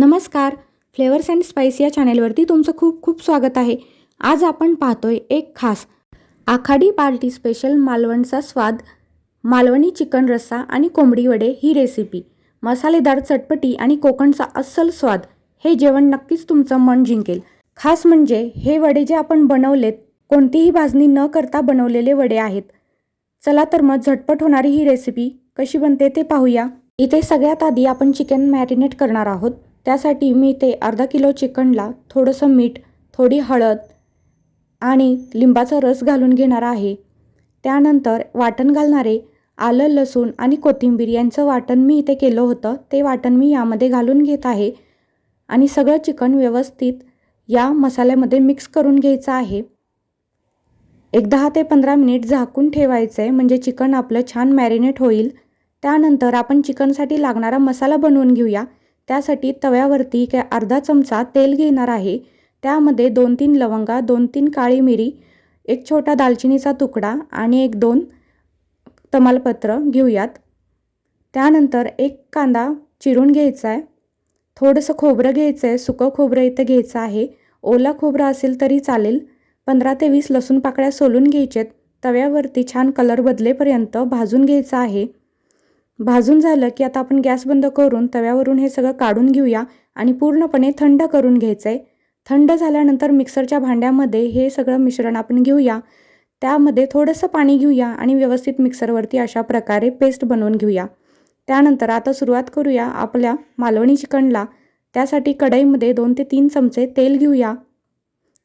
नमस्कार. Flavours and spice या चॅनेलवरती तुमचं खूप खूप स्वागत आहे. आज आपण पाहतोय एक खास आखाडी पार्टी स्पेशल मालवणचा स्वाद मालवणी चिकन रस्सा आणि कोंबडी वडे ही रेसिपी मसालेदार चटपटी आणि कोकणचा अस्सल स्वाद हे जेवण नक्कीच तुमचं मन जिंकेल. खास म्हणजे हे वडे जे आपण बनवलेत कोणतीही भाजणी न करता बनवलेले वडे आहेत. चला तर मग झटपट होणारी ही रेसिपी कशी बनते ते पाहूया. इथे सगळ्यात आधी आपण चिकन मॅरिनेट करणार आहोत. त्यासाठी मी ते अर्धा किलो चिकनला थोडंसं मीठ थोडी हळद आणि लिंबाचा रस घालून घेणार आहे. त्यानंतर वाटण घालणारे आलं लसूण आणि कोथिंबीर यांचं वाटण मी इथे केलं होतं. ते वाटण मी यामध्ये घालून घेत आहे आणि सगळं चिकन व्यवस्थित या मसाल्यामध्ये मिक्स करून घ्यायचं आहे. एक दहा ते पंधरा मिनिट झाकून ठेवायचं आहे म्हणजे चिकन आपलं छान मॅरिनेट होईल. त्यानंतर आपण चिकनसाठी लागणारा मसाला बनवून घेऊया. त्यासाठी तव्यावरती काय अर्धा चमचा तेल घेणार आहे. त्यामध्ये दोन तीन लवंगा दोन तीन काळी मिरी एक छोटा दालचिनीचा तुकडा आणि एक दोन तमालपत्र घेऊयात. त्यानंतर एक कांदा चिरून घ्यायचा आहे थोडंसं खोबरं घ्यायचं आहे सुकं खोबरं इथं घ्यायचं आहे. ओला खोबरं असेल तरी चालेल. पंधरा ते वीस लसूण पाकळ्या सोलून घ्यायच्यात तव्यावरती छान कलर बदलेपर्यंत भाजून घ्यायचं आहे. भाजून झालं की आता आपण गॅस बंद करून तव्यावरून हे सगळं काढून घेऊया आणि पूर्णपणे थंड करून घ्यायचं आहे थंड झाल्यानंतर मिक्सरच्या भांड्यामध्ये हे सगळं मिश्रण आपण घेऊया. त्यामध्ये थोडंसं पाणी घेऊया आणि व्यवस्थित मिक्सरवरती अशा प्रकारे पेस्ट बनवून घेऊया. त्यानंतर आता सुरुवात करूया आपल्या मालवणी चिकनला. त्यासाठी कढईमध्ये दोन ते तीन चमचे तेल घेऊया.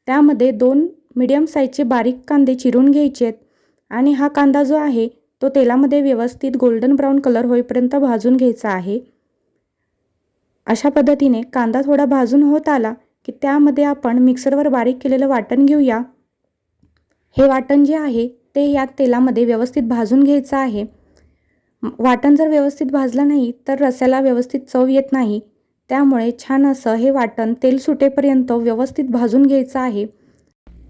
त्यामध्ये दोन मिडियम साईजचे बारीक कांदे चिरून घ्यायचे आहेत आणि हा कांदा जो आहे तो तेलामध्ये व्यवस्थित गोल्डन ब्राऊन कलर होईपर्यंत भाजून घ्यायचा आहे. अशा पद्धतीने कांदा थोडा भाजून होत आला की त्यामध्ये आपण मिक्सरवर बारीक केलेलं वाटण घेऊया. हे वाटण जे आहे ते या तेलामध्ये व्यवस्थित भाजून घ्यायचं आहे. वाटण जर व्यवस्थित भाजलं नाही तर रस्याला व्यवस्थित चव येत नाही. त्यामुळे छान असं हे वाटण तेल सुटेपर्यंत व्यवस्थित भाजून घ्यायचं आहे.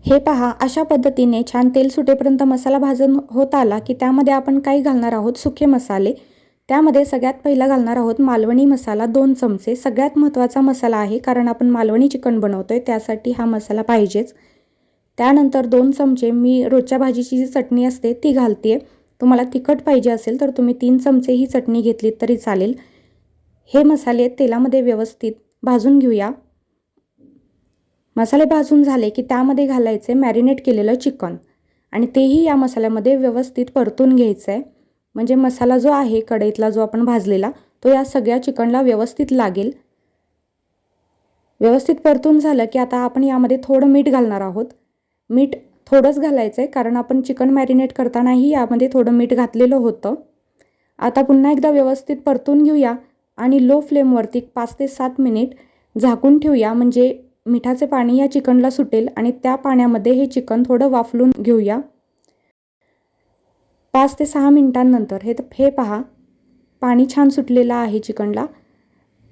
हे पहा अशा पद्धतीने छान तेल सुटेपर्यंत मसाला भाजून होत आला की त्यामध्ये आपण काही घालणार आहोत? सुखे मसाले. त्यामध्ये सगळ्यात पहिला घालणार आहोत मालवणी मसाला दोन चमचे. सगळ्यात महत्त्वाचा मसाला आहे कारण आपण मालवणी चिकन बनवतो आहे त्यासाठी हा मसाला पाहिजेच. त्यानंतर दोन चमचे मी रोजच्या भाजीची जी चटणी असते ती घालते आहे तुम्हाला तिखट पाहिजे असेल तर तुम्ही तीन चमचे ही चटणी घेतलीत तरी चालेल. हे मसाले तेलामध्ये व्यवस्थित भाजून घेऊया. मसाले भाजून झाले की त्यामध्ये घालायचे मॅरिनेट केलेलं चिकन आणि तेही या मसाल्यामध्ये व्यवस्थित परतून घ्यायचं आहे म्हणजे मसाला जो आहे कढईतला जो आपण भाजलेला तो या सगळ्या चिकनला व्यवस्थित लागेल. व्यवस्थित परतून झालं की आता आपण यामध्ये थोडं मीठ घालणार आहोत. मीठ थोडंच घालायचं आहे कारण आपण चिकन मॅरिनेट करतानाही यामध्ये थोडं मीठ घातलेलं होतं. आता पुन्हा एकदा व्यवस्थित परतून घेऊया आणि लो फ्लेमवरती पाच ते सात मिनिट झाकून ठेवूया. म्हणजे मिठाचे पाणी या चिकनला सुटेल आणि त्या पाण्यामध्ये हे चिकन थोडं वाफलून घेऊया. पाच ते सहा मिनिटांनंतर हे हे पहा. पाणी छान सुटलेलं आहे चिकनला.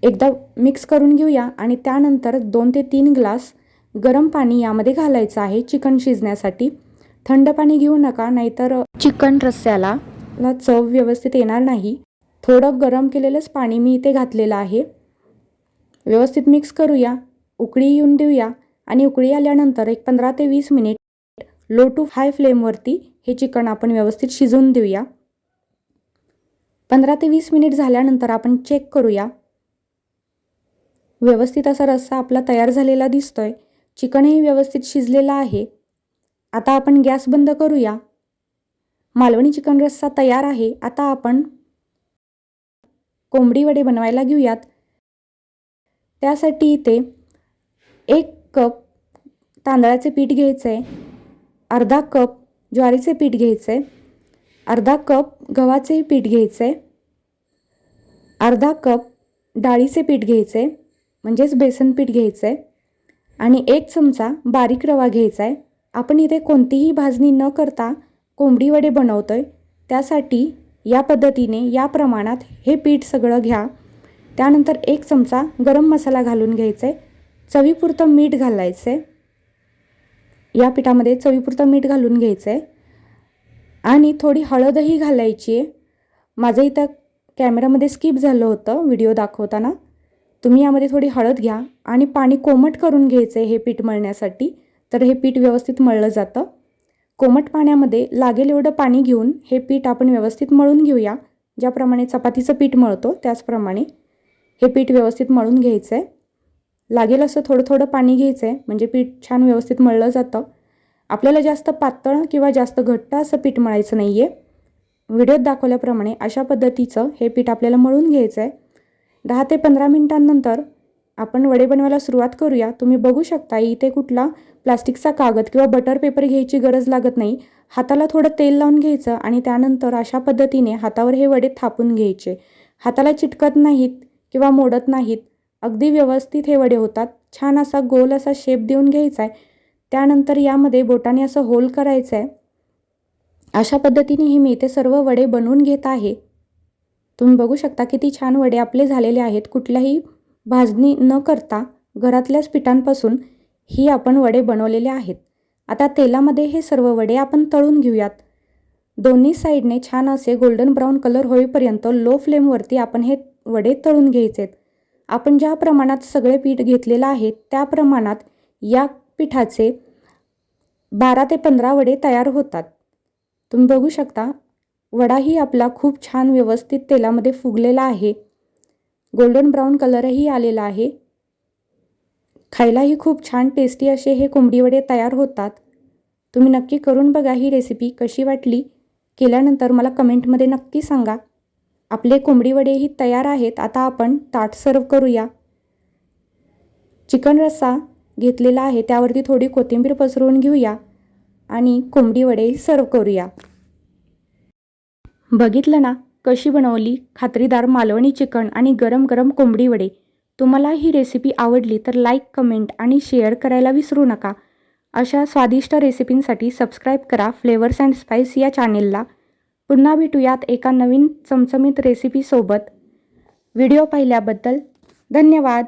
एकदा मिक्स करून घेऊया आणि त्यानंतर दोन ते तीन ग्लास गरम पाणी यामध्ये घालायचं आहे चिकन शिजण्यासाठी. थंड पाणी घेऊ नका नाहीतर चिकन रस्स्याला ला चव व्यवस्थित येणार नाही. थोडं गरम केलेलंच पाणी मी इथे घातलेलं आहे. व्यवस्थित मिक्स करूया. उकळी येऊन देऊया आणि उकळी आल्यानंतर एक पंधरा ते वीस मिनिट लो टू हाय फ्लेमवरती हे चिकन आपण व्यवस्थित शिजवून देऊया. पंधरा ते वीस मिनिट झाल्यानंतर आपण चेक करूया. व्यवस्थित असा रस्सा आपला तयार झालेला दिसतोय. चिकनही व्यवस्थित शिजलेलं आहे. आता आपण गॅस बंद करूया. मालवणी चिकन रस्सा तयार आहे. आता आपण कोंबडी वडे बनवायला घेऊयात. त्यासाठी इथे एक कप तांदळाचे पीठ घ्यायचं आहे अर्धा कप ज्वारीचे पीठ घ्यायचं आहे अर्धा कप गव्हाचेही पीठ घ्यायचं आहे अर्धा कप डाळीचे पीठ घ्यायचं आहे म्हणजेच बेसन पीठ घ्यायचं आहे आणि एक चमचा बारीक रवा घ्यायचा आहे आपण इथे कोणतीही भाजणी न करता कोंबडी वडे बनवतो आहे त्यासाठी या पद्धतीने या प्रमाणात हे पीठ सगळं घ्या. त्यानंतर एक चमचा गरम मसाला घालून घ्यायचा आहे चवीपुरतं मीठ घालायचं. आहे या पिठामध्ये चवीपुरतं मीठ घालून घ्यायचं. आहे आणि थोडी हळदही घालायची आहे. माझं इथं कॅमेरामध्ये स्किप झालं होतं व्हिडिओ दाखवताना. तुम्ही यामध्ये थोडी हळद घ्या आणि पाणी कोमट करून घ्यायचं आहे हे पीठ मळण्यासाठी. तर हे पीठ व्यवस्थित मळलं जातं. कोमट पाण्यामध्ये लागेल एवढं पाणी घेऊन हे पीठ आपण व्यवस्थित मळून घेऊया. ज्याप्रमाणे चपातीचं पीठ मळतो त्याचप्रमाणे हे पीठ व्यवस्थित मळून घ्यायचं आहे लागेल असं थोडं थोडं पाणी घ्यायचं आहे म्हणजे पीठ छान व्यवस्थित मळलं जातं. आपल्याला जास्त पातळ किंवा जास्त घट्ट असं पीठ मळायचं नाही आहे व्हिडिओत दाखवल्याप्रमाणे अशा पद्धतीचं हे पीठ आपल्याला मळून घ्यायचं आहे दहा ते पंधरा मिनटांनंतर आपण वडे बनवायला सुरुवात करूया. तुम्ही बघू शकता इथे कुठला प्लास्टिकचा कागद किंवा बटर पेपर घ्यायची गरज लागत नाही. हाताला थोडं तेल लावून घ्यायचं आणि त्यानंतर अशा पद्धतीने हातावर हे वडे थापून घ्यायचे. हाताला चिटकत नाहीत किंवा मोडत नाहीत. अगदी व्यवस्थित हे वडे होतात. छान असा गोल असा शेप देऊन घ्यायचा आहे त्यानंतर यामध्ये बोटाने असं होल करायचं आहे अशा पद्धतीने हे मी इथे सर्व वडे बनवून घेत आहे. तुम्ही बघू शकता किती छान वडे आपले झालेले आहेत. कुठल्याही भाजणी न करता घरातल्याच पिठांपासून ही आपण वडे बनवलेले आहेत. आता तेलामध्ये हे सर्व वडे आपण तळून घेऊयात. दोन्ही साईडने छान असे गोल्डन ब्राऊन कलर होईपर्यंत लो फ्लेमवरती आपण हे वडे तळून घ्यायचे आहेत आपण ज्या प्रमाणात सगळे पीठ घेतलेलं आहे त्या प्रमाणात या पिठाचे बारा ते पंधरा वडे तयार होतात. तुम्ही बघू शकता वडाही आपला खूप छान व्यवस्थित तेलामध्ये फुगलेला आहे. गोल्डन ब्राऊन कलरही आलेला आहे. खायलाही खूप छान टेस्टी असे हे कोंबडी वडे तयार होतात. तुम्ही नक्की करून बघा ही रेसिपी कशी वाटली. केल्यानंतर मला कमेंटमध्ये नक्की सांगा. आपले कोंबडी वडेही तयार आहेत. आता आपण ताट सर्व करूया. चिकन रस्सा घेतलेला आहे. त्यावरती थोडी कोथिंबीर पसरवून घेऊया आणि कोंबडी वडे सर्व करूया. बघितलं ना कशी बनवली? खात्रीदार मालवणी चिकन आणि गरम गरम कोंबडी वडे. तुम्हाला ही रेसिपी आवडली तर लाईक कमेंट आणि शेअर करायला विसरू नका. अशा स्वादिष्ट रेसिपींसाठी सबस्क्राईब करा. फ्लेवर्स अँड स्पाईस या चॅनेलला. पुन्हा भेटूयात एका नवीन चमचमीत रेसिपीसोबत व्हिडिओ पाहिल्याबद्दल धन्यवाद.